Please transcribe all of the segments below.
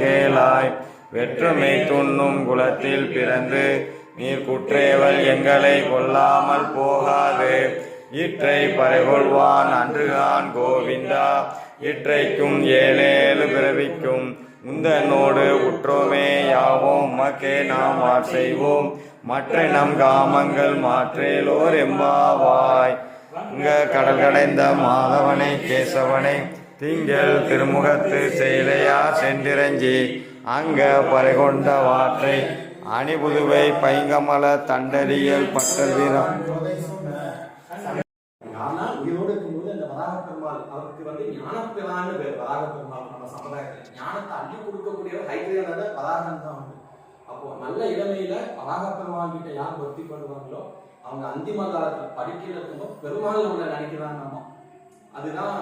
கேளாய். வெற்றுமை துண்ணும் குலத்தில் பிறந்து நீர் குற்றேவல் எங்களை கொல்லாமல் போகாது. இற்றை பறைகொள்வான் அன்றுகான் கோவிந்தா. இற்றைக்கும் ஏழேழு பிறவிக்கும் முந்தனோடு உற்றோமே யாவோம். மக்கே நாம் ஆட் செய்வோம். மற்ற நம் காமங்கள் மாற்றேலோர் எம்பாவாய். இங்க கடல் கடைந்த மாதவனை கேசவனை திங்கள் திருமுகத்து செயலையா சென்றிரஞ்சி அங்க பறைகொண்ட வாற்றை அணிபுதுவை பைங்கமல தண்டரியல் பட்டர் வீரம். உயிரோடு இருக்கும்போது அந்த வராக பெருமாள் அவருக்கு வந்து ஞானப்பிரான்னு வராக பெருமாள் நம்ம ஞானத்தை அள்ளி கொடுக்கக்கூடிய வராகன் தான் அப்போ நல்ல இளமையில வராக பெருமாள் கிட்ட யார் பக்தி பண்ணுவாங்களோ அவங்க அந்திம காலத்தில் படிக்கிறதுக்கும் பெருமாள் நினைக்கிறாங்க நம்ம அதுதான்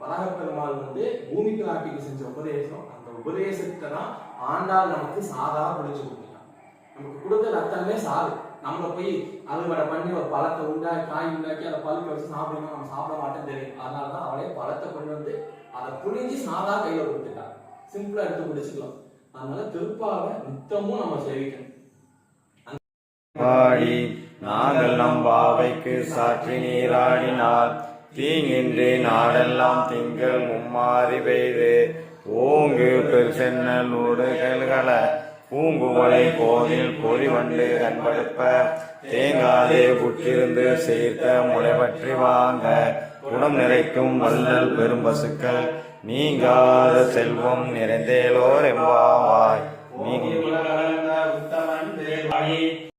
வராக பெருமாள் வந்து பூமிக்கு நாட்டிக்கு செஞ்ச உபதேசம். அந்த உபதேசத்தை தான் ஆண்டாள் நமக்கு சாதா படிச்சு கொடுத்துட்டான். நமக்கு கொடுத்த ரத்தமே சாது. நம்மளை போய் அறுவடை பண்ணி ஒரு பழத்தை உண்டா காய் உண்டாக்கி அதை பழுக்க வச்சு சாப்பிடணும் நம்ம சாப்பிட மாட்டேன்னு தெரியும். அதனால தான் அவளே பழத்தை கொண்டு வந்து அதை புழிஞ்சு சாதா கையில கொடுத்துட்டான் சிம்பிளா எடுத்து பிடிச்சிக்கலாம் அதனால திருப்பாவை நித்தமும் நம்ம சேவிக்கணும். நாங்கள் நம் பாவைக்கு சாற்றி நீராடினால் தீங்கின்றி நாடெல்லாம் திங்கள் மும்மாறி பெய்து. ஓங்கு பெருசென்னல் ஊடுகள்கள பூங்குவளை கோவில் பொறிவண்டு கண்படுப்ப. தேங்காதே புற்றிருந்து சேர்த்த முளை பற்றி வாங்க. குணம் நிறைக்கும் வள்ளல் பெரும் பசுக்கள் நீங்காத செல்வம் நிறைந்தேலோர் எம்பாவாய். நீங்க